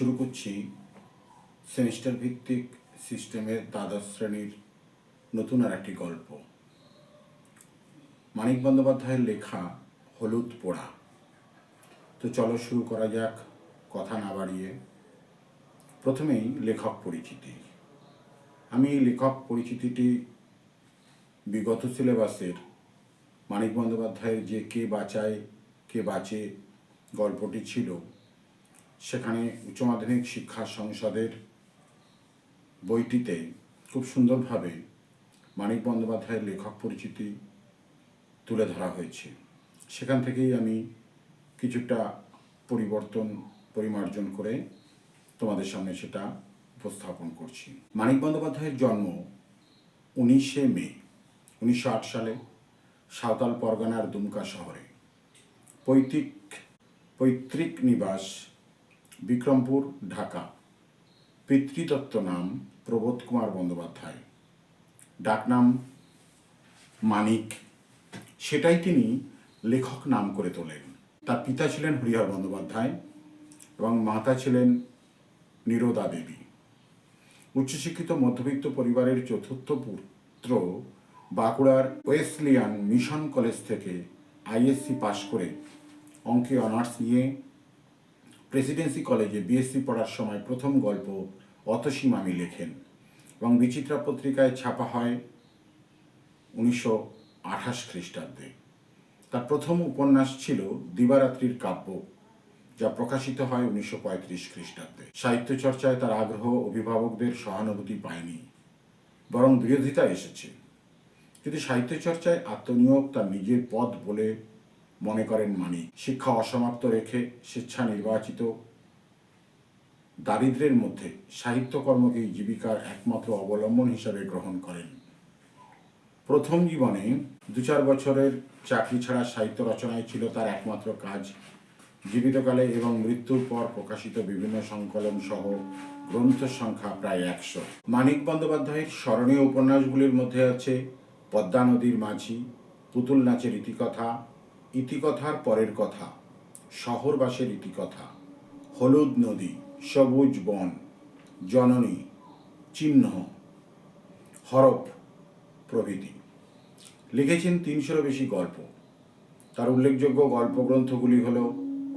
শুরু করছি সেমিস্টার ভিত্তিক সিস্টেমের দ্বাদশ শ্রেণির নতুন আর একটি গল্প। মানিক বন্দ্যোপাধ্যায়ের লেখা হলুদ পোড়া। তো চলো শুরু করা যাক, কথা না বাড়িয়ে। প্রথমেই লেখক পরিচিতি। আমি লেখক পরিচিতিটি বিগত সিলেবাসের মানিক বন্দ্যোপাধ্যায়ের যে কে বাঁচায়, কে বাঁচে গল্পটি ছিল সেখানে উচ্চ মাধ্যমিক শিক্ষা সংসদের বইটিতে খুব সুন্দরভাবে মানিক বন্দ্যোপাধ্যায়ের লেখক পরিচিতি তুলে ধরা হয়েছে। সেখান থেকেই আমি কিছুটা পরিবর্তন, পরিমার্জন করে তোমাদের সামনে সেটা উপস্থাপন করছি। মানিক বন্দ্যোপাধ্যায়ের জন্ম উনিশে মে, উনিশশো আট সালে সাঁওতাল পরগনার দুমকা শহরে। পৈতৃক পৈতৃক নিবাস বিক্রমপুর, ঢাকা। পিতৃদত্ত নাম প্রবোধ কুমার বন্দ্যোপাধ্যায়। ডাকনাম মানিক। সেটাই তিনি লেখক নাম করে তোলেন। তার পিতা ছিলেন হরিহর বন্দ্যোপাধ্যায় এবং মাতা ছিলেন নিরোদা দেবী। উচ্চশিক্ষিত মধ্যবিত্ত পরিবারের চতুর্থ পুত্র বাঁকুড়ার ওয়েসলিয়ান মিশন কলেজ থেকে আইএসসি পাশ করে অঙ্কে অনার্স নিয়ে প্রেসিডেন্সি কলেজে বিএসসি পড়ার সময় প্রথম গল্প অতসীম আমি লেখেন এবং বিচিত্রা পত্রিকায় ছাপা হয় উনিশশো আঠাশ খ্রিস্টাব্দে। তার প্রথম উপন্যাস ছিল দিবারাত্রির কাব্য, যা প্রকাশিত হয় উনিশশো পঁয়ত্রিশ খ্রিস্টাব্দে। সাহিত্য চর্চায় তার আগ্রহ অভিভাবকদের সহানুভূতি পায়নি, বরং বিরোধিতা এসেছে। যদি সাহিত্য চর্চায় আত্মনিয়োগ তার নিজের পথ বলে মনে করেন মানিক শিক্ষা অসমাপ্ত রেখে স্বেচ্ছা নির্বাচিত দারিদ্রের মধ্যে সাহিত্যকর্মকেই জীবিকার একমাত্র অবলম্বন হিসাবে গ্রহণ করেন। প্রথম জীবনে দু চার বছরের চাকরি ছাড়া সাহিত্য রচনায় ছিল তার একমাত্র কাজ। জীবিতকালে এবং মৃত্যুর পর প্রকাশিত বিভিন্ন সংকলন সহ গ্রন্থের সংখ্যা প্রায় একশো। মানিক বন্দ্যোপাধ্যায়ের স্মরণীয় উপন্যাসগুলির মধ্যে আছে পদ্মা নদীর মাঝি, পুতুল নাচের ইতিকথা ইতিকথার পরের কথা, শহরবাসের ইতিকথা, হলুদ নদী, সবুজ বন, জননী, চিহ্ন, হরপ প্রভৃতি। লিখেছেন তিনশোরও বেশি গল্প। তার উল্লেখযোগ্য গল্পগ্রন্থগুলি হল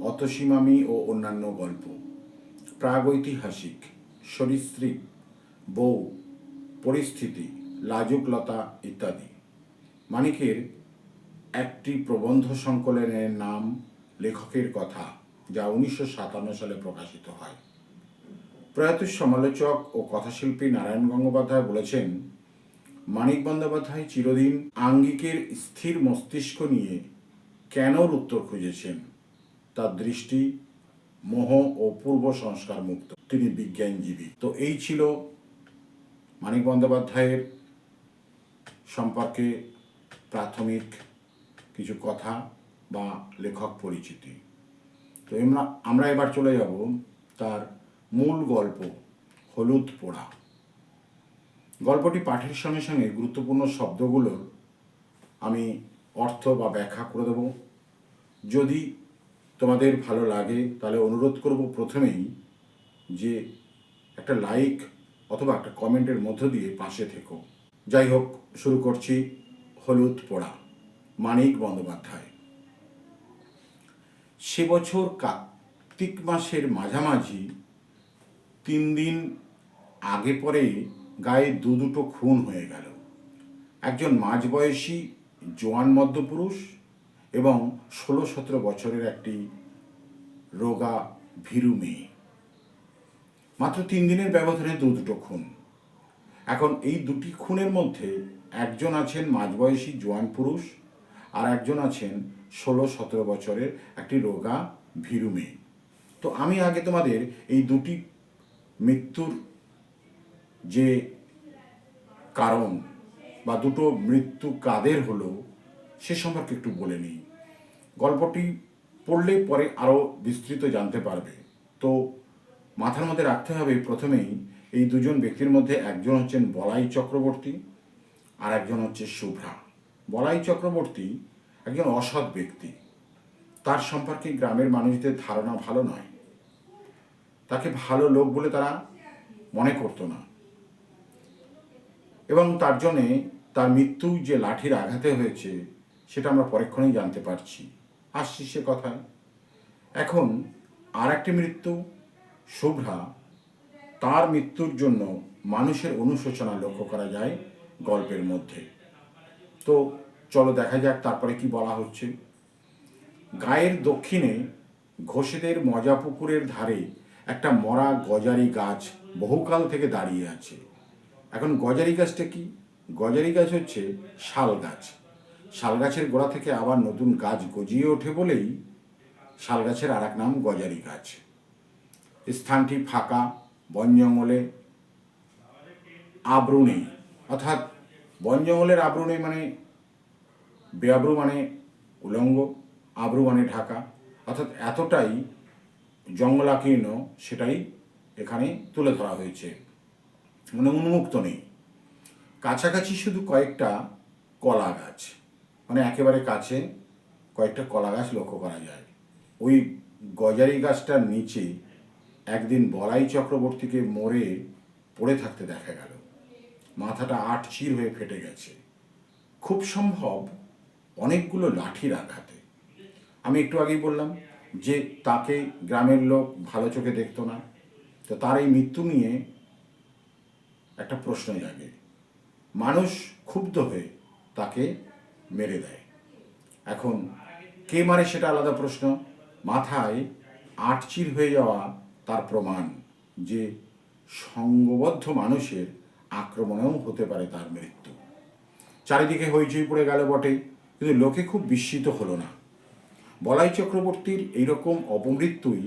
অতসীমামি ও অন্যান্য গল্প, প্রাগৈতিহাসিক, সরীসৃপ, বউ, পরিস্থিতি, লাজুকলতা ইত্যাদি। মানিকের একটি প্রবন্ধ সংকলনের নাম লেখকের কথা, যা উনিশশো সাতান্ন সালে প্রকাশিত হয়। প্রয়াত সমালোচক ও কথাশিল্পী নারায়ণ গঙ্গোপাধ্যায় বলেছেন, মানিক বন্দ্যোপাধ্যায় চিরদিন আঙ্গিকের স্থির মস্তিষ্ক নিয়ে কেন উত্তর খুঁজেছেন? তার দৃষ্টি মোহ ও পূর্ব সংস্কার মুক্ত। তিনি বিজ্ঞানজীবী। তো এই ছিল মানিক বন্দ্যোপাধ্যায়ের সম্পর্কে প্রাথমিক কিছু কথা বা লেখক পরিচিতি। তো আমরা এবার চলে যাব তার মূল গল্প, হলুদ পোড়া। গল্পটি পাঠের সঙ্গে সঙ্গে গুরুত্বপূর্ণ শব্দগুলোর আমি অর্থ বা ব্যাখ্যা করে দেব। যদি তোমাদের ভালো লাগে, তাহলে অনুরোধ করব প্রথমেই যে একটা লাইক অথবা একটা কমেন্টের মধ্য দিয়ে পাশে থেকো। যাই হোক, শুরু করছি হলুদ পোড়া। মানিক বন্দ্যোপাধ্যায়। সে বছর কার্তিক মাসের মাঝামাঝি তিন দিন আগে পরে গায়ে দু দুটো খুন হয়ে গেল। একজন মাঝবয়সী জোয়ান মধ্যপুরুষ এবং ষোলো সতেরো বছরের একটি রোগা ভীরু মেয়ে। মাত্র তিন দিনের ব্যবধানে দু দুটো খুন। এখন এই দুটি খুনের মধ্যে একজন আছেন মাঝবয়সী জোয়ান পুরুষ আর একজন আছেন ষোলো সতেরো বছরের একটি রোগা ভীরু মেয়ে। তো আমি আগে তোমাদের এই দুটি মৃত্যুর যে কারণ বা দুটো মৃত্যু কাদের হলো সে সম্পর্কে একটু বলে নিই। গল্পটি পড়লে পরে আরও বিস্তৃত জানতে পারবে। তো মাথার মধ্যে রাখতে হবে প্রথমেই এই দুজন ব্যক্তির মধ্যে একজন হচ্ছেন বলাই চক্রবর্তী আর একজন হচ্ছে শুভ্রা। বলাই চক্রবর্তী একজন অসৎ ব্যক্তি। তার সম্পর্কে গ্রামের মানুষদের ধারণা ভালো নয়। তাকে ভালো লোক বলে তারা মনে করতো না। এবং তার জন্যে তার মৃত্যু যে লাঠির আঘাতে হয়েছে, সেটা আমরা পরক্ষণেই জানতে পারছি। আসছি সে কথায়। এখন আর একটি মৃত্যু, শুভ্রা। তার মৃত্যুর জন্য মানুষের অনুশোচনা লক্ষ্য করা যায় গল্পের মধ্যে। তো চলো দেখা যাক তারপরে কি বলা হচ্ছে। গায়ের দক্ষিণে ঘোষেদের মজা পুকুরের ধারে একটা মরা গজারি গাছ বহুকাল থেকে দাঁড়িয়ে আছে। এখন গজারি গাছটা কি? গজারি গাছ হচ্ছে শাল গাছ। শাল গাছের গোড়া থেকে আবার নতুন গাছ গজিয়ে ওঠে বলেই শাল গাছের আর নাম গজারি গাছ। স্থানটি ফাঁকা, বন জঙ্গলে আব্রু নেই অর্থাৎ বন জঙ্গলের আব্রু নেই মানে বেআব্রু মানে উলঙ্গ, আব্রু মানে ঢাকা। অর্থাৎ এতটাই জঙ্গলাকীর্ণ সেটাই এখানে তুলে ধরা হয়েছে। মানে উন্মুক্ত নেই। কাছাকাছি শুধু কয়েকটা কলা গাছ। মানে একেবারে কাছে কয়েকটা কলা গাছ লক্ষ্য করা যায়। ওই গজারি গাছটার নিচে একদিন বলাই চক্রবর্তীকে মরে পড়ে থাকতে দেখা গেল। মাথাটা আট চির হয়ে ফেটে গেছে। খুব সম্ভব অনেকগুলো লাঠির আঘাতে। আমি একটু আগেই বললাম যে তাকে গ্রামের লোক ভালো চোখে দেখতো না। তো তার এই মৃত্যু নিয়ে একটা প্রশ্ন জাগে। মানুষ ক্ষুব্ধ হয়ে তাকে মেরে দেয়। এখন কে মারে সেটা আলাদা প্রশ্ন। মাথায় আটচির হয়ে যাওয়া তার প্রমাণ যে সঙ্গবদ্ধ মানুষের আক্রমণেও হতে পারে তার মৃত্যু। চারিদিকে হইচই পড়ে গেল বটে, কিন্তু লোকে খুব বিস্মিত হলো না। বলাই চক্রবর্তীর এইরকম অপমৃত্যুই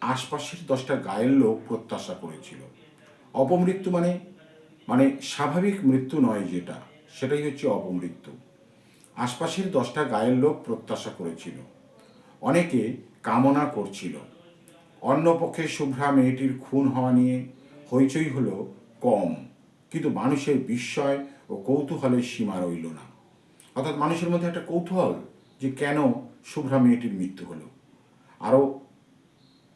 আশপাশের দশটা গায়ের লোক প্রত্যাশা করেছিল। অপমৃত্যু মানে মানে স্বাভাবিক মৃত্যু নয় যেটা, সেটাই হচ্ছে অপমৃত্যু। আশপাশের দশটা গায়ের লোক প্রত্যাশা করেছিল। অনেকে কামনা করছিল। অন্যপক্ষে শুভ্রা মেয়েটির খুন হওয়া নিয়ে হইচই হলো কম। কিন্তু মানুষের বিস্ময় ও কৌতূহলের সীমা রইল না। অর্থাৎ মানুষের মধ্যে একটা কৌতূহল যে কেন শুভ্রা মেয়েটির মৃত্যু হলো। আরও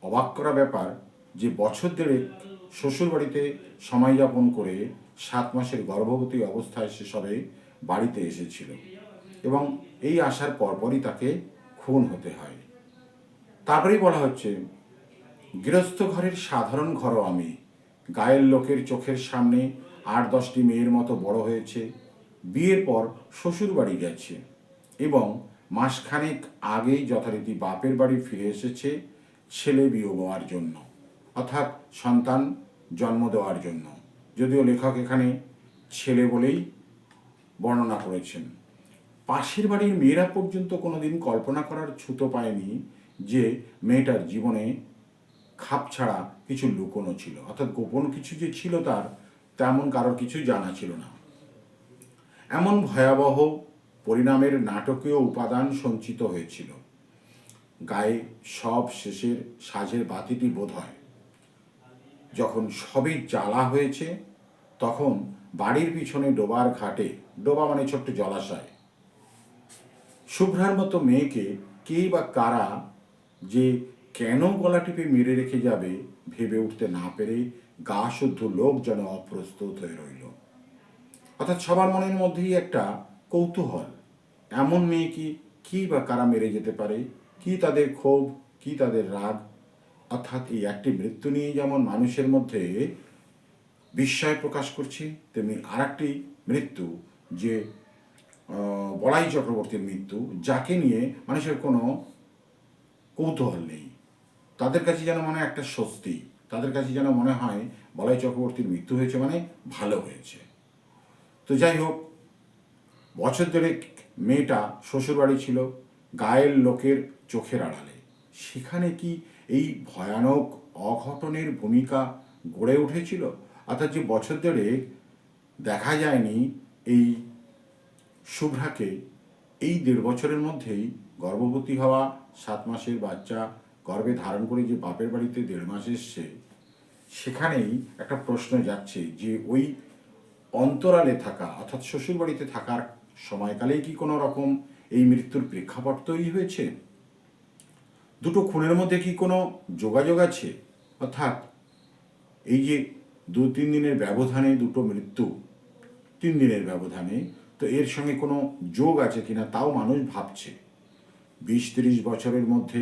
অবাক করা ব্যাপার যে বছর দেড়েক শ্বশুরবাড়িতে সময় যাপন করে সাত মাসের গর্ভবতী অবস্থায় সে সবে বাড়িতে এসেছিল এবং এই আসার পরপরই তাকে খুন হতে হয়। তারপরেই বলা হচ্ছে, গৃহস্থ ঘরের সাধারণ ঘরও আমি গায়ের লোকের চোখের সামনে আট দশটি মেয়ের মতো বড় হয়েছে। বিয়ের পর শ্বশুর বাড়ি গেছে এবং মাসখানেক আগেই যথারীতি বাপের বাড়ি ফিরে এসেছে ছেলে বিয়ে হওয়ার জন্য, অর্থাৎ সন্তান জন্ম দেওয়ার জন্য। যদিও লেখক এখানে ছেলে বলেই বর্ণনা করেছেন। পাশের বাড়ির মেয়েরা পর্যন্ত কোনোদিন কল্পনা করার ছুতো পায়নি যে মেয়েটার জীবনে খাপ ছাড়া কিছু লুকোনো ছিল, অর্থাৎ গোপন কিছু যে ছিল তার তেমন কারোর কিছু জানা ছিল না। এমন ভয়াবহ পরিণামের নাটকীয় উপাদান সঞ্চিত হয়েছিল। গায়ে সব শেষের সাজের বাতিটি বোধ হয়। যখন সবই জ্বালা হয়েছে, তখন বাড়ির পিছনে ডোবার ঘাটে, ডোবা মানে ছোট্ট জলাশয়। শুভ্রার মতো মেয়েকে কে বা কারা যে কেন গলা টিপে মেরে রেখে যাবে ভেবে উঠতে না পেরে গা শুদ্ধ লোক যেন অপ্রস্তুত হয়ে রইল। অর্থাৎ সবার মনের মধ্যেই একটা কৌতূহল। এমন মেয়ে কি কি বা কারা মেরে যেতে পারে? কি তাদের ক্ষোভ, কি তাদের রাগ? অর্থাৎ এই একটি মৃত্যু নিয়ে যেমন মানুষের মধ্যে বিস্ময় প্রকাশ করছে, তেমনি আর একটি মৃত্যু যে বলাই চক্রবর্তীর মৃত্যু, যাকে নিয়ে মানুষের কোনো কৌতূহল নেই। তাদের কাছে যেন মনে একটা স্বস্তি। তাদের কাছে যেন মনে হয় বলাই চক্রবর্তীর মৃত্যু হয়েছে মানে ভালো হয়েছে। তো যাই হোক, বছর দেড়েক মেয়েটা শ্বশুরবাড়ি ছিল, গায়ের লোকের চোখের আড়ালে। সেখানে কি এই ভয়ানক অঘটনের ভূমিকা গড়ে উঠেছিল? অর্থাৎ যে বছর ধরে দেখা যায়নি এই শুভ্রাকে, এই দেড় বছরের মধ্যেই গর্ভবতী হওয়া সাত মাসের বাচ্চা গর্ভে ধারণ করে যে বাপের বাড়িতে দেড় মাস এসছে, সেখানেই একটা প্রশ্ন যাচ্ছে যে ওই অন্তরালে থাকা অর্থাৎ শ্বশুর বাড়িতে থাকার সময়কালেই কি কোনো রকম এই মৃত্যুর প্রেক্ষাপট তৈরি হয়েছে? দুটো খুনের মধ্যে কি কোনো যোগাযোগ আছে? অর্থাৎ এই যে দু তিন দিনের ব্যবধানে দুটো মৃত্যু, তিন দিনের ব্যবধানে, তো এর সঙ্গে কোনো যোগ আছে কিনা তাও মানুষ ভাবছে। বিশ তিরিশ বছরের মধ্যে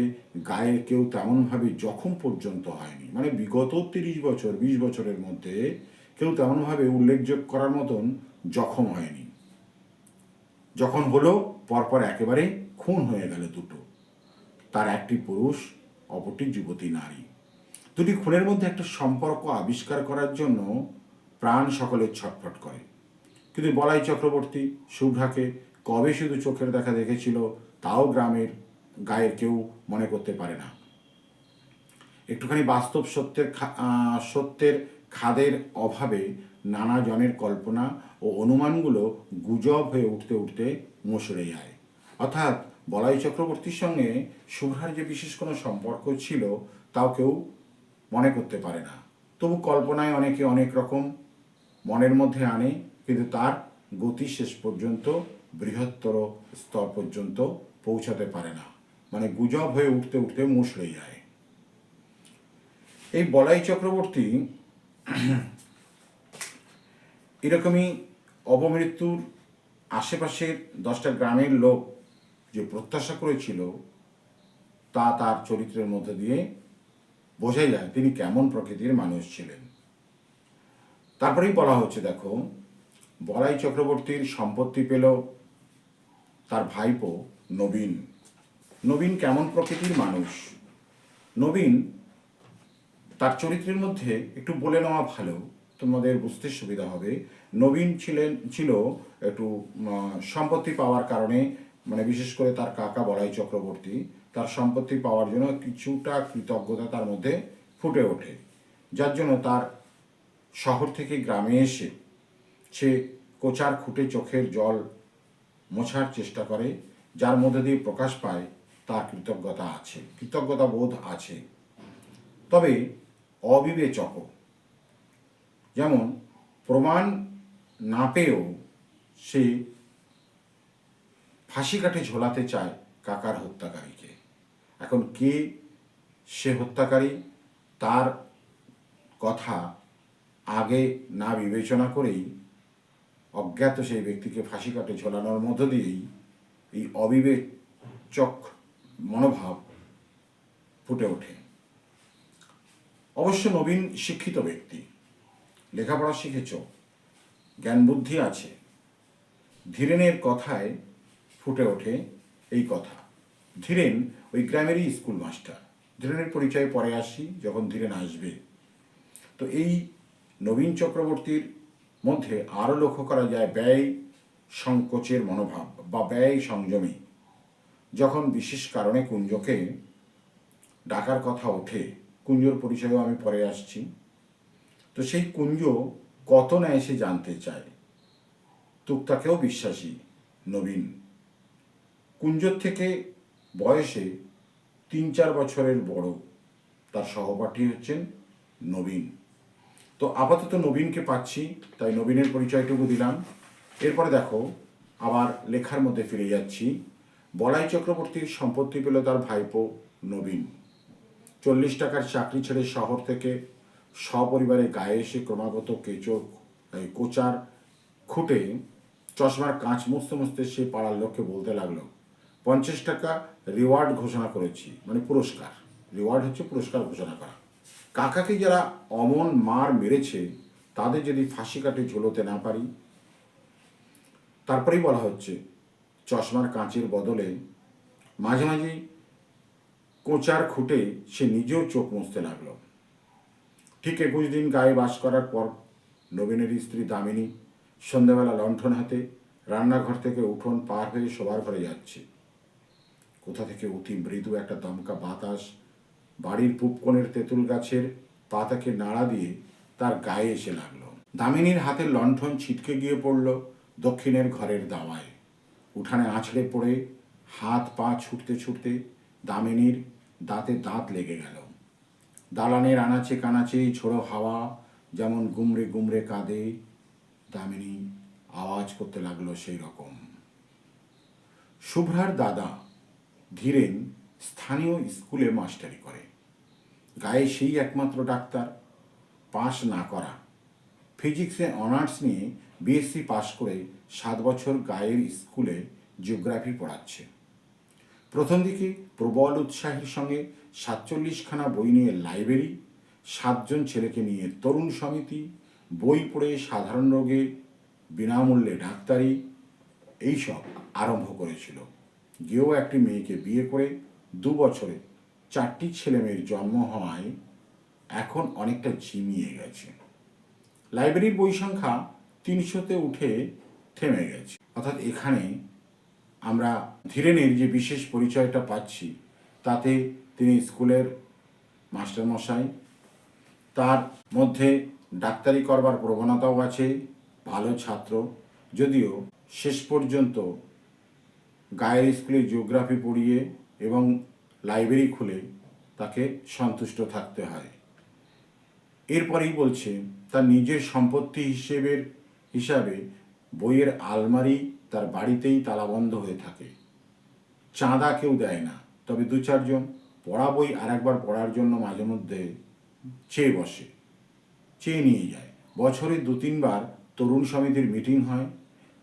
গায়ের কেউ তেমনভাবে জখম পর্যন্ত হয়নি। মানে বিগত তিরিশ বছর, বিশ বছরের মধ্যে কেউ তেমনভাবে উল্লেখযোগ্য করার মতন জখম হয়নি। যখন হলো, পরপর একেবারে খুন হয়ে গেল দুটো। তার একটি পুরুষ, অপরটি যুবতী নারী। দুটি খুনের মধ্যে একটা সম্পর্ক আবিষ্কার করার জন্য প্রাণ সকলের ছটফট করে। কিন্তু বলাই চক্রবর্তী, শুভ্রাকে কবে শুধু চোখের দেখা দেখেছিল, তাও গ্রামের গায়ের কেউ মনে করতে পারে না। একটুখানি বাস্তব সত্যের সত্যের খাদের অভাবে নানা জনের কল্পনা ও অনুমানগুলো গুজব হয়ে উঠতে উঠতে মুসড়ে যায়। অর্থাৎ বলাই চক্রবর্তীর সঙ্গে শুভ্রার যে বিশেষ কোনো সম্পর্ক ছিল, তাও কেউ মনে করতে পারে না। তবু কল্পনায় অনেকে অনেক রকম মনের মধ্যে আনে, কিন্তু তার গতি শেষ পর্যন্ত বৃহত্তর স্তর পর্যন্ত পৌঁছাতে পারে না। মানে গুজব হয়ে উঠতে উঠতে মুসড়ে যায়। এই বলাই চক্রবর্তী এরকমই অবমৃত্যুর আশেপাশের দশটা গ্রামের লোক যে প্রত্যাশা করেছিল, তা তার চরিত্রের মধ্যে দিয়ে বোঝাই যায় তিনি কেমন প্রকৃতির মানুষ ছিলেন। তারপরেই বলা হচ্ছে, দেখো, বলাই চক্রবর্তীর সম্পত্তি পেল তার ভাইপো নবীন। নবীন কেমন প্রকৃতির মানুষ? নবীন, তার চরিত্রের মধ্যে একটু বলে নেওয়া ভালো, তোমাদের বুঝতে সুবিধা হবে। নবীন ছিলেন, ছিল একটু সম্পত্তি পাওয়ার কারণে মানে বিশেষ করে তার কাকা বলাই চক্রবর্তী, তার সম্পত্তি পাওয়ার জন্য কিছুটা কৃতজ্ঞতা তার মধ্যে ফুটে ওঠে। যার জন্য তার শহর থেকে গ্রামে এসে, সে কোচার খুঁটে চোখের জল মোছার চেষ্টা করে, যার মধ্যে দিয়ে প্রকাশ পায়, তার কৃতজ্ঞতা আছে কৃতজ্ঞতা বোধ আছে। তবে অবিবেচক, যেমন প্রমাণ না পেয়েও সে ফাঁসি কাঠে ঝোলাতে চায় কাকার হত্যাকারীকে। এখন কে সে হত্যাকারী, তার কথা আগে না বিবেচনা করেই অজ্ঞাত সেই ব্যক্তিকে ফাঁসি কাটে ঝোলানোর মধ্য দিয়েই এই অবিবেচক মনোভাব ফুটে ওঠে। অবশ্য নবীন শিক্ষিত ব্যক্তি, লেখাপড়া শিখেছ, জ্ঞান বুদ্ধি আছে, ধীরেনের কথায় ফুটে ওঠে এই কথা। ধীরেন ওই গ্রামেরই স্কুল মাস্টার। ধীরেনের পরিচয় পরে আসি যখন ধীরেন আসবে। তো এই নবীন চক্রবর্তীর মধ্যে আরও লক্ষ্য করা যায় ব্যয় সংকোচের মনোভাব বা ব্যয় সংযমী। যখন বিশেষ কারণে কুঞ্জকে ডাকার কথা ওঠে, কুঞ্জর পরিচয়ও আমি পরে আসছি। তো সেই কুঞ্জ কত নেয় সে জানতে চায়। তুক্তাকেও বিশ্বাসী, নবীন। কুঞ্জর থেকে বয়সে তিন চার বছরের বড়। তার সহপাঠী হচ্ছেন নবীন। তো আপাতত নবীনকে পাচ্ছি, তাই নবীনের পরিচয়টুকু দিলাম। এরপরে দেখো, আবার লেখার মধ্যে ফিরে যাচ্ছি। বলাই চক্রবর্তীর সম্পত্তি পেল তার ভাইপো নবীন। চল্লিশ টাকার চাকরি ছেড়ে শহর থেকে সপরিবারে গায়ে এসে ক্রমাগত কেচো কোচার খুঁটে চশমার কাঁচ মুছতে মুছতে সে পাড়ার লোককে বলতে লাগল, পঞ্চাশ টাকা রিওয়ার্ড ঘোষণা করেছি। মানে পুরস্কার। রিওয়ার্ড হচ্ছে পুরস্কার ঘোষণা করা। কাকাকে যারা অমন মার মেরেছে, তাদের যদি ফাঁসি কাটে ঝুলোতে না পারি? তারপরেই বলা হচ্ছে, চশমার কাঁচের বদলে মাঝে মাঝে কোচার খুঁটে সে নিজেও চোখ মুছতে লাগল। ঠিক একুশ দিন গায়ে বাস করার পর নবীনের স্ত্রী দামিনী সন্ধ্যাবেলা লণ্ঠন হাতে রান্নাঘর থেকে উঠোন পার হয়ে শোবার ঘরে যাচ্ছে। কোথা থেকে অতি মৃদু একটা দমকা বাতাস বাড়ির পুপকনের তেঁতুল গাছের পাতাকে নাড়া দিয়ে তার গায়ে এসে লাগল। দামিনীর হাতের লণ্ঠন ছিটকে গিয়ে পড়ল দক্ষিণের ঘরের দাওয়ায়। উঠানে আছড়ে পড়ে হাত পা ছুটতে ছুটতে দামিনীর দাঁতে দাঁত লেগে গেল। দালানের আনাচে কানাচে ঝোড়ো হাওয়া যেমন গুমরে গুমরে কাঁদে, দামিনী আওয়াজ করতে লাগল সেই রকম। শুভ্রার দাদা ধীরেন স্থানীয় স্কুলে মাস্টারি করে। গায়ে সেই একমাত্র ডাক্তার পাশ না করা। ফিজিক্সে অনার্স নিয়ে বিএসসি পাশ করে সাত বছর গায়ের স্কুলে জিওগ্রাফি পড়াচ্ছে। প্রথম দিকে প্রবল উৎসাহের সঙ্গে সাতচল্লিশখানা বই নিয়ে লাইব্রেরি সাতজন ছেলেকে নিয়ে তরুণ সমিতি, বই পড়ে সাধারণ রোগে বিনামূল্যে ডাক্তারি, এইসব আরম্ভ করেছিল। গিয়েও একটি মেয়েকে বিয়ে করে দু বছরে চারটি ছেলে মেয়ের জন্ম হওয়ায় এখন অনেকটা ঝিমিয়ে গেছে। লাইব্রেরির বই সংখ্যা তিনশোতে উঠে থেমে গেছে। অর্থাৎ এখানে আমরা ধীরেনের যে বিশেষ পরিচয়টা পাচ্ছি, তাতে তিনি স্কুলের মাস্টারমশাই, তার মধ্যে ডাক্তারি করবার প্রবণতাও আছে, ভালো ছাত্র। যদিও শেষ পর্যন্ত গায়ের স্কুলে জিওগ্রাফি পড়িয়ে এবং লাইব্রেরি খুলে তাকে সন্তুষ্ট থাকতে হয়। এরপরেই বলছে, তার নিজের সম্পত্তি হিসেবের হিসাবে বইয়ের আলমারি তার বাড়িতেই তালাবন্ধ হয়ে থাকে। চাঁদা কেউ দেয় না, তবে দু চারজন পড়া বই আর একবার পড়ার জন্য মাঝে মধ্যে চেয়ে বসে, চেয়ে নিয়ে যায়। বছরে দু তিনবার তরুণ সমিতির মিটিং হয়,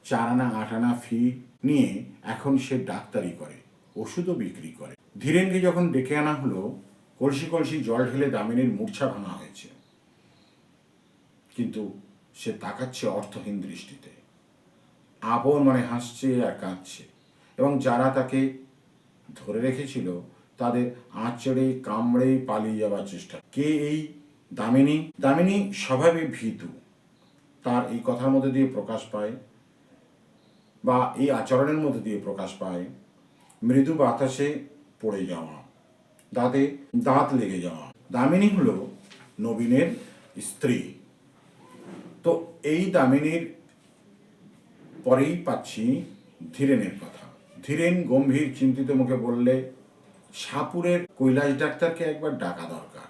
চার আনা, আট আনা ফি নিয়ে এখন সে ডাক্তারি করে, ওষুধও বিক্রি করে। ধীরেনকে যখন ডেকে আনা হলো, কলসি কলসি জল ঢেলে দামিনীর মূর্ছা ভাঙা হয়েছে। কিন্তু সে তাকাচ্ছে অর্থহীন দৃষ্টিতে। আপন মনে হাসছে আর কাঁদছে এবং যারা তাকে ধরে রেখেছিল, তাদের আঁচড়ে, কামড়ে পালিয়ে যাওয়ার চেষ্টা। কে এই দামিনী? দামিনী স্বভাবে ভীতু। তার এই কথার মধ্যে দিয়ে প্রকাশ পায় বা এই আচরণের মধ্যে দিয়ে প্রকাশ পায়, মৃদু বাতাসে পড়ে যাওয়া, দাঁতে, দাঁত লেগে যাওয়া। দামিনী হলো নবীনের স্ত্রী। তো এই দামিনীর পরেই পাচ্ছি ধীরেনের কথা। ধীরেন গম্ভীর চিন্তিত মুখে বললে, সাপুরের কৈলাস ডাক্তারকে একবার ডাকা দরকার।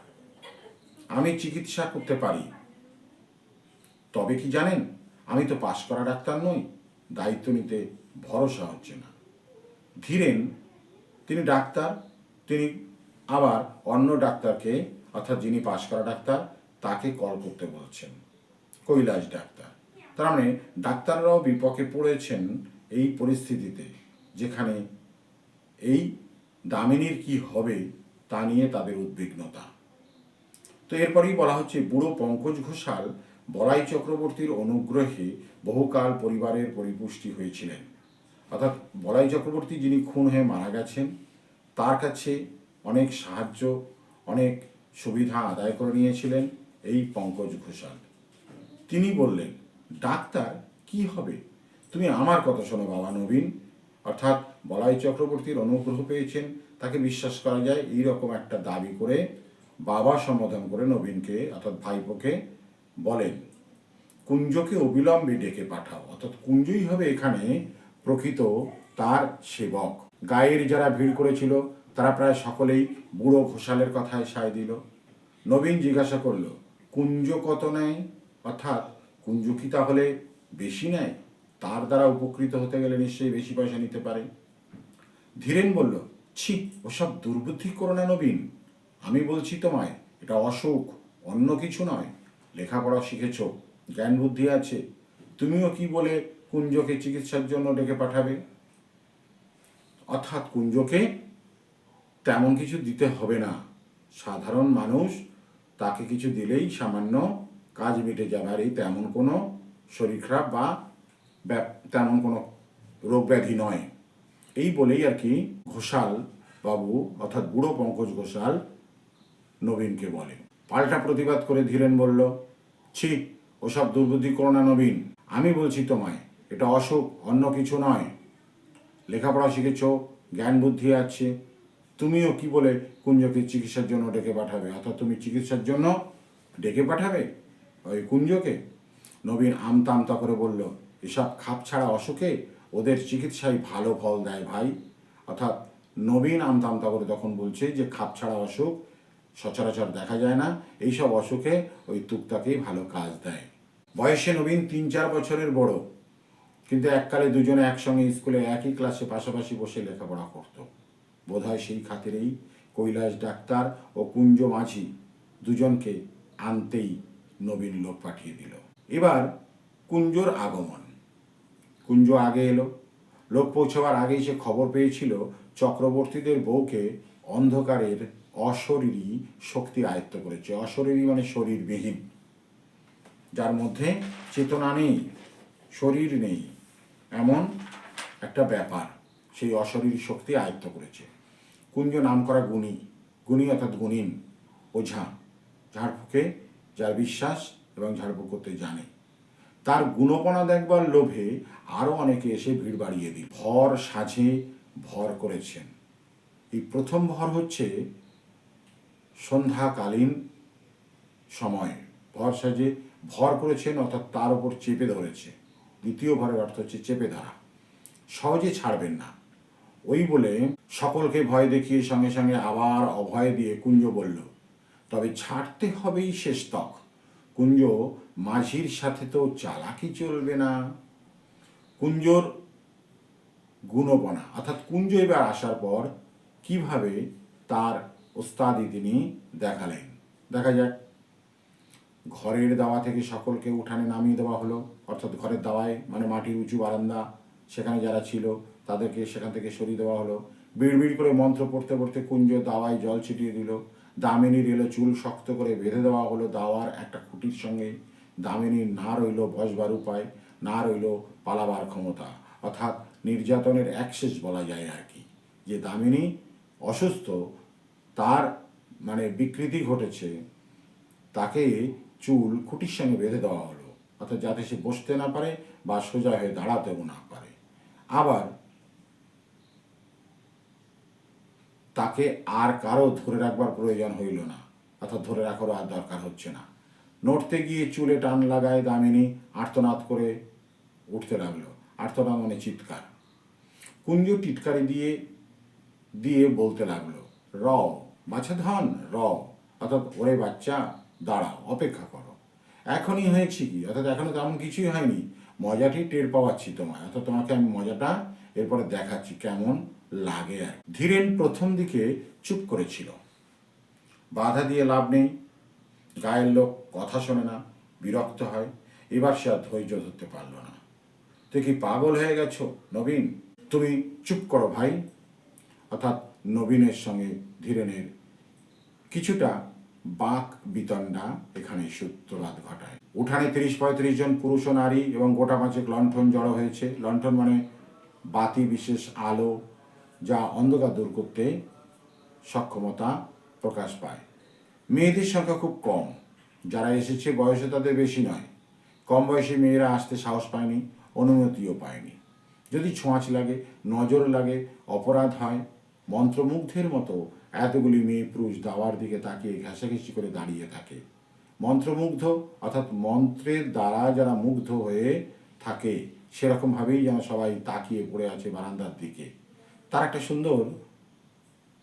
আমি চিকিৎসা করতে পারি। তবে কি জানেন, আমি তো পাশ করা ডাক্তার নই। দায়িত্ব নিতে ভরসা হচ্ছে না। ধীরেন তিনি ডাক্তার, তিনি আবার অন্য ডাক্তারকে, অর্থাৎ যিনি পাশ করা ডাক্তার, তাকে কল করতে বলছেন। কৈলাস ডাক্তার। তার মানে ডাক্তাররাও বিপক্ষে পড়েছেন এই পরিস্থিতিতে, যেখানে এই দামিনীর কি হবে তা নিয়ে তাদের উদ্বিগ্নতা। তো এরপরেই বলা হচ্ছে, বুড়ো পঙ্কজ ঘোষাল বলাই চক্রবর্তীর অনুগ্রহে বহুকাল পরিবারের পরিপুষ্টি হয়েছিলেন। অর্থাৎ বলাই চক্রবর্তী যিনি খুন হয়ে মারা গেছেন, তার কাছে অনেক সাহায্য, অনেক সুবিধা আদায় করে নিয়েছিলেন এই পঙ্কজ ঘোষাল। তিনি বললেন, ডাক্তার, কি হবে? তুমি আমার কথা শোনো বাবা নবীন। অর্থাৎ বলাই চক্রবর্তীর অনুগ্রহ পেয়েছেন, তাকে বিশ্বাস করা যায় এই রকম একটা দাবি করে বাবা সম্বোধন করে নবীনকে, অর্থাৎ ভাইপোকে বলেন, কুঞ্জকে অবিলম্বে ডেকে পাঠাও। অর্থাৎ কুঞ্জই হবে এখানে প্রকৃত তার সেবক। গায়ের যারা ভিড় করেছিল, তারা প্রায় সকলেই বুড়ো ঘোষালের কথায় সায় দিল। নবীন জিজ্ঞাসা করল, কুঞ্জ কত নেয়? অর্থাৎ, কুঞ্জ কি তাহলে বেশি নেয়? তার দ্বারা উপকৃত হতে গেলে নিশ্চয়ই বেশি পয়সা নিতে পারে। ধীরেন বলল, ছি, ওসব দুর্বুদ্ধি করো না নবীন। আমি বলছি তোমায়, এটা অসুখ, অন্য কিছু নয়। লেখাপড়া শিখেছ জ্ঞান বুদ্ধি আছে। তুমিও কি বলে কুঞ্জকে চিকিৎসার জন্য ডেকে পাঠাবে। অর্থাৎ কুঞ্জকে তেমন কিছু দিতে হবে না। সাধারণ মানুষ তাকে কিছু দিলেই সামান্য কাজ মিটে যাবে আর এই তেমন কোনো শরীর খারাপ বা তেমন কোনো রোগ ব্যাধি নয়। এই বলেই আর কি ঘোষাল বাবু, অর্থাৎ বুড়ো পঙ্কজ ঘোষাল নবীনকে বলে। পাল্টা প্রতিবাদ করে ধীরেন বলল, ছি, ওসব দুর্বুদ্ধি করো না নবীন। আমি বলছি তোমায় এটা অসুখ, অন্য কিছু নয়। লেখাপড়া শিখেছ, জ্ঞান বুদ্ধি আছে। তুমিও কি বলে কুঞ্জকে চিকিৎসার জন্য ডেকে পাঠাবে? অর্থাৎ তুমি চিকিৎসার জন্য ডেকে পাঠাবে ওই কুঞ্জকে? নবীন আমতা আমতা করে বলল, এসব খাপ ছাড়া অসুখে ওদের চিকিৎসায় ভালো ফল দেয় ভাই। অর্থাৎ নবীন আমতা আমতা করে তখন বলছে যে, খাপ ছাড়া অসুখ সচরাচর দেখা যায় না। এইসব অসুখে ওই তুকতাকেই ভালো কাজ দেয়। বয়সে নবীন তিন চার বছরের বড়। কিন্তু এককালে দুজনে একসঙ্গে স্কুলে একই ক্লাসে পাশাপাশি বসে লেখাপড়া করত। বোধহয় সেই খাতিরেই কৈলাস ডাক্তার ও কুঞ্জ মাঝি দুজনকে আনতেই নবীন লোক পাঠিয়ে দিল। এবার কুঞ্জর আগমন। কুঞ্জ আগে এলো। লোক পৌঁছবার আগেই সে খবর পেয়েছিল চক্রবর্তীদের বউকে অন্ধকারের অশরীরী শক্তি আয়ত্ত করেছে। অশরীরী মানে শরীরবিহীন। যার মধ্যে চেতনা নেই, শরীর নেই। এমন একটা ব্যাপার, সেই অশরীর শক্তি আয়ত্ত করেছে। কুঞ্জ নাম করা গুণী গুণী অর্থাৎ গুণীন ওঝা ঝাড়ফুঁকে যার বিশ্বাস এবং ঝাড়ফুঁক করতে জানে। তার গুণপনা দেখবার লোভে আরও অনেকে এসে ভিড় বাড়িয়ে দিল। ভর সাজে ভর করেছেন। এই প্রথম ভর হচ্ছে সন্ধ্যাকালীন সময়। ভর সাজে ভর করেছেন, অর্থাৎ তার উপর চেপে ধরেছে। দ্বিতীয় ভরের অর্থ হচ্ছে চেপে ধরা। সহজে ছাড়বেন না। ওই বলে সকলকে ভয় দেখিয়ে সঙ্গে সঙ্গে আবার অভয় দিয়ে কুঞ্জ বলল, তবে ছাড়তে হবেই শেষ তক কুঞ্জ, মাঝির সাথে তো চালাকি চলবে না। কুঞ্জর গুণপনা, অর্থাৎ কুঞ্জ এবার আসার পর কীভাবে তার ওস্তাদি তিনি দেখালেন? দেখা যাক। ঘরের দাওয়া থেকে সকলকে উঠানে নামিয়ে দেওয়া হলো। অর্থাৎ ঘরের দাওয়ায় মানে মাটির উঁচু বারান্দা সেখানে যারা ছিল তাদেরকে সেখান থেকে সরিয়ে দেওয়া হলো। বিড়বিড় করে মন্ত্র পড়তে পড়তে কুঞ্জ দাওয়ায় জল ছিটিয়ে দিল। দামিনীর এলো চুল শক্ত করে বেঁধে দেওয়া হলো দাওয়ার একটা খুঁটির সঙ্গে। দামিনীর না রইল বসবার উপায়, না রইল পালাবার ক্ষমতা। অর্থাৎ নির্যাতনের অ্যাক্সেস বলা যায় আর কি। যে দামিনী অসুস্থ, তার মানে বিকৃতি ঘটেছে, তাকে চুল খুঁটির সঙ্গে বেঁধে দেওয়া হলো, অর্থাৎ যাতে সে বসতে না পারে বা সোজা হয়ে দাঁড়াতেও না পারে। আবার তাকে আর কারও ধরে রাখবার প্রয়োজন হইল না, অর্থাৎ ধরে রাখারও আর দরকার হচ্ছে না। নড়তে গিয়ে চুলে টান লাগায় দামিনী আর্তনাদ করে উঠতে লাগল। আর্তনাদ মানে চিৎকার। কুঞ্জ টিটকারি দিয়ে দিয়ে বলতে লাগল র বাছা ধন র অর্থাৎ ওরে বাচ্চা দাঁড়াও, অপেক্ষা করো। এখনই হয়েছে কি? অর্থাৎ এখনও তেমন কিছুই হয়নি। মজাটি টের পাওয়াচ্ছি তোমায়। অর্থাৎ তোমাকে আমি মজাটা এরপরে দেখাচ্ছি, কেমন লাগে আর। ধীরেন প্রথম দিকে চুপ করেছিল। বাধা দিয়ে লাভ নেই। গায়ের লোক কথা শোনে না, বিরক্ত হয়। এবার সে আর ধৈর্য ধরতে পারল না। তুই কি পাগল হয়ে গেছো, নবীন? তুমি চুপ করো ভাই। অর্থাৎ নবীনের সঙ্গে ধীরেনের কিছুটা বাক বিতণ্ডা এখানে সূত্রপাত ঘটায়। উঠানে তিরিশ পঁয়ত্রিশ জন পুরুষ ও নারী এবং গোটা পাঁচেক লণ্ঠন জড়ো হয়েছে। লণ্ঠন মানে বাতি বিশেষ আলো, যা অন্ধকার দূর করতে সক্ষমতা প্রকাশ পায়। মেয়েদের সংখ্যা খুব কম। যারা এসেছে বয়সে তাদের বেশি নয়। কম বয়সী মেয়েরা আসতে সাহস পায়নি, অনুমতিও পায়নি। যদি ছোঁয়াচ লাগে, নজর লাগে, অপরাধ হয়, মন্ত্রমুগ্ধের মতো এতগুলি মেয়ে পুরুষ দাওয়ার দিকে তাকিয়ে ঘেঁষাঘেঁষি করে দাঁড়িয়ে থাকে। মন্ত্রমুগ্ধ, অর্থাৎ মন্ত্রের দ্বারা যারা মুগ্ধ হয়ে থাকে, সেরকমভাবেই যেন সবাই তাকিয়ে পড়ে আছে বারান্দার দিকে। তার একটা সুন্দর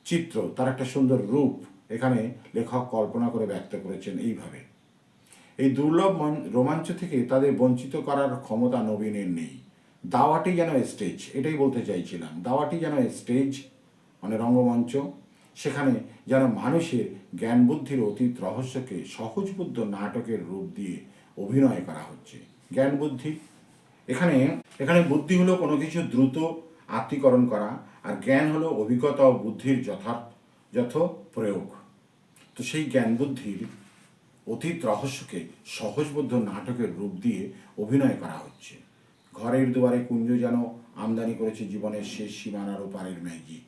চিত্র, তার একটা সুন্দর রূপ এখানে লেখক কল্পনা করে ব্যক্ত করেছেন এইভাবে। এই দুর্লভ রোমাঞ্চ থেকে তাদের বঞ্চিত করার ক্ষমতা নবীনের নেই। দাওয়াটি যেন স্টেজ, এটাই বলতে চাইছিলাম। দাওয়াটি যেন স্টেজ মানে রঙ্গমঞ্চ সেখানে যেন মানুষের জ্ঞান বুদ্ধির অতীত রহস্যকে সহজবুদ্ধ নাটকের রূপ দিয়ে অভিনয় করা হচ্ছে। জ্ঞান বুদ্ধি এখানে এখানে বুদ্ধি হলো কোনো কিছু দ্রুত আত্মীকরণ করা আর জ্ঞান হলো অভিজ্ঞতা ও বুদ্ধির যথার্থ, যথ প্রয়োগ। তো সেই জ্ঞান বুদ্ধির অতীত রহস্যকে সহজবদ্ধ নাটকের রূপ দিয়ে অভিনয় করা হচ্ছে। ঘরের দুয়ারে কুঞ্জ যেন আমদানি করেছে জীবনের শেষ সীমানার ওপারের ম্যাজিক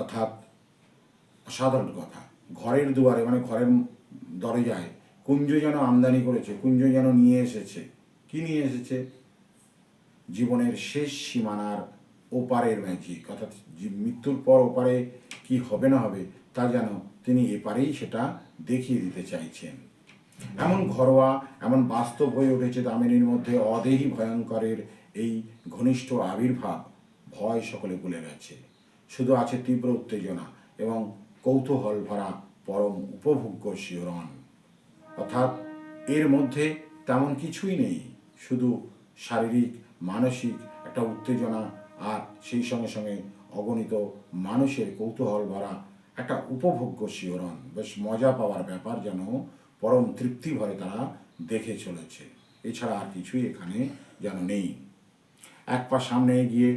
অর্থাৎ সাধারণ কথা। ঘরের দুয়ারে মানে ঘরের দরজায় কুঞ্জ যেন আমদানি করেছে, কুঞ্জ যেন নিয়ে এসেছে। কি নিয়ে এসেছে? জীবনের শেষ সীমানার ওপারের ম্যাজিক অর্থাৎ মৃত্যুর পর ওপারে কি হবে না হবে, তা যেন তিনি এপারেই সেটা দেখিয়ে দিতে চাইছেন। এমন ঘরোয়া, এমন বাস্তব হয়ে উঠেছে দামিনীর মধ্যে অদেহী ভয়ঙ্করের এই ঘনিষ্ঠ আবির্ভাব। ভয় সকলে ভুলে গেছে। শুধু আছে তীব্র উত্তেজনা এবং কৌতূহল ভরা পরম উপভোগ্য শিহরণ। অর্থাৎ এর মধ্যে তেমন কিছুই নেই, শুধু শারীরিক, মানসিক একটা উত্তেজনা আর সেই সঙ্গে সঙ্গে অগণিত মানুষের কৌতূহল ভরা একটা উপভোগ্য শিহরণ। বেশ মজা পাওয়ার ব্যাপার যেন পরম তৃপ্তি ভরে তারা দেখে চলেছে। এছাড়া আর কিছুই এখানে যেন নেই। এক পা সামনে এগিয়ে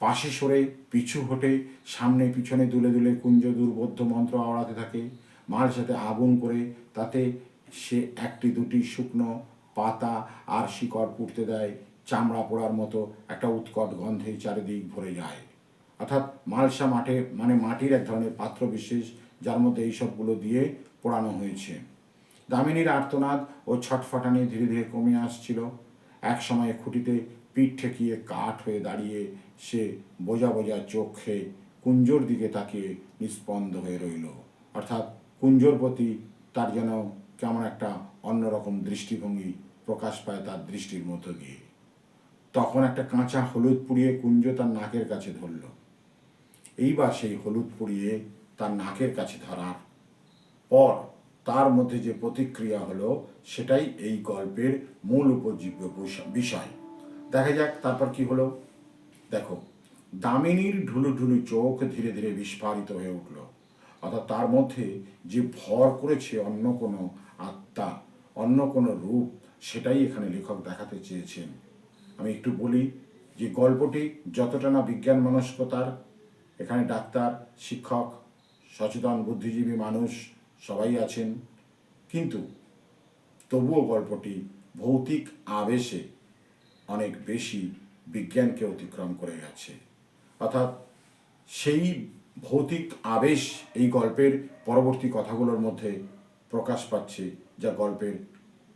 পাশে সরে পিছু হটে, সামনে পিছনে দুলে দুলে কুঞ্জ দুর্বোধ্য মন্ত্র আওড়াতে থাকে। মার সাথে আগুন করে, তাতে সে একটি দুটি শুকনো পাতা আর শিকড় পুড়তে দেয়। চামড়া পোড়ার মতো একটা উৎকট গন্ধে চারিদিক ভরে যায়। অর্থাৎ মালসা মাঠে মানে মাটির এক ধরনের পাত্র বিশেষ, যার মধ্যে এইসবগুলো দিয়ে পোড়ানো হয়েছে। দামিনীর আর্তনাদ ও ছটফটানি ধীরে ধীরে কমে আসছিল। এক সময়ে খুঁটিতে পিঠ ঠেকিয়ে কাঠ হয়ে দাঁড়িয়ে সে বোঝা বোঝা চোখে কুঞ্জর দিকে তাকিয়ে নিস্পন্দ হয়ে রইল। অর্থাৎ কুঞ্জর প্রতি তার যেন কেমন একটা অন্যরকম দৃষ্টিভঙ্গি প্রকাশ পায় তার দৃষ্টির মধ্য দিয়ে। তখন একটা কাঁচা হলুদ পুড়িয়ে কুঞ্জ তার নাকের কাছে ধরল। এইবার সেই হলুদ পুড়িয়ে তার নাকের কাছে ধরার পর তার মধ্যে যে প্রতিক্রিয়া হলো, সেটাই এই গল্পের মূল উপজীব্য বিষয়। দেখা যাক, তারপর কি হলো? দেখো, দামিনীর ঢুলু ঢুলু চোখ ধীরে ধীরে বিস্ফারিত হয়ে উঠল। অর্থাৎ তার মধ্যে যে ভর করেছে অন্য কোনো আত্মা, অন্য কোনো রূপ, সেটাই এখানে লেখক দেখাতে চেয়েছেন। আমি একটু বলি যে গল্পটি যতটা না বিজ্ঞান মনস্কতার এখানে ডাক্তার, শিক্ষক, সচেতন বুদ্ধিজীবী মানুষ সবাই আছেন। কিন্তু তবুও গল্পটি ভৌতিক আবেশে অনেক বেশি বিজ্ঞানকে অতিক্রম করে গেছে অর্থাৎ সেই ভৌতিক আবেশ এই গল্পের পরবর্তী কথাগুলোর মধ্যে প্রকাশ পাচ্ছে, যা গল্পের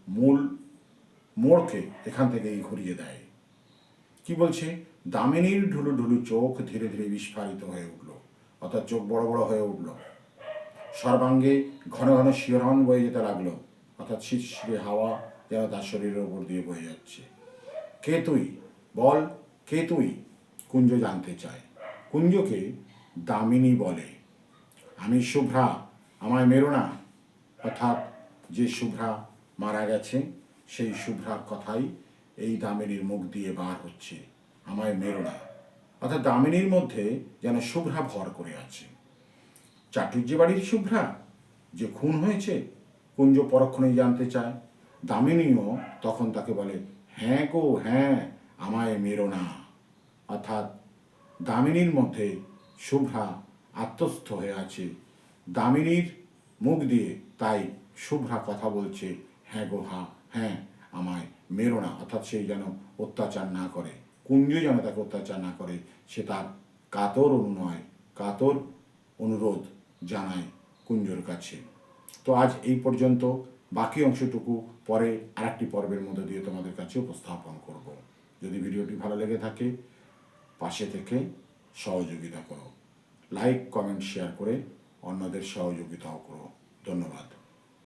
মূল মোড়কে এখান থেকেই ঘুরিয়ে দেয়। কি বলছে? দামিনীর ঢুলু ঢুলু চোখ ধীরে ধীরে বিস্ফারিত হয়ে উঠল, অর্থাৎ চোখ বড় বড় হয়ে উঠল। সর্বাঙ্গে ঘন ঘন শিহরণ বয়ে যেতে লাগল, অর্থাৎ শীর্ষে হাওয়া যেন তার শরীরের ওপর দিয়ে বয়ে যাচ্ছে। কে তুই? বল, কে তুই? কুঞ্জ জানতে চায়। কুঞ্জকে দামিনী বলে। আমি শুভ্রা, আমায় মেরো না। অর্থাৎ যে শুভ্রা মারা গেছে, সেই শুভ্রার কথাই এই দামিনীর মুখ দিয়ে বার হচ্ছে। আমায় মেরো না। অর্থাৎ দামিনীর মধ্যে যেন শুভ্রা ভর করে আছে। চাটুর্য বাড়ির শুভ্রা, যে খুন হয়েছে, কুঞ্জ পরক্ষণেই জানতে চায়। দামিনীও তখন তাকে বলে হ্যাঁ গো হ্যাঁ আমায় মেরো না। অর্থাৎ দামিনীর মধ্যে শুভ্রা আত্মস্থ হয়ে আছে। দামিনীর মুখ দিয়ে তাই শুভ্রা কথা বলছে হ্যাঁ গো, হা হ্যাঁ আমায় মেরো না। অর্থাৎ সেই যেন অত্যাচার না করে, কুঞ্জ যেন তাকে অত্যাচার না করে, সে তার কাতর অনুনয়, কাতর অনুরোধ জানায় কুঞ্জর কাছে। তো আজ এই পর্যন্ত বাকি অংশটুকু পরে আরেকটি পর্বের মধ্যে দিয়ে তোমাদের কাছে উপস্থাপন করব। যদি ভিডিওটি ভালো লেগে থাকে, পাশে থেকে সহযোগিতা করো। লাইক, কমেন্ট, শেয়ার করে অন্যদের সহযোগিতাও করো। ধন্যবাদ।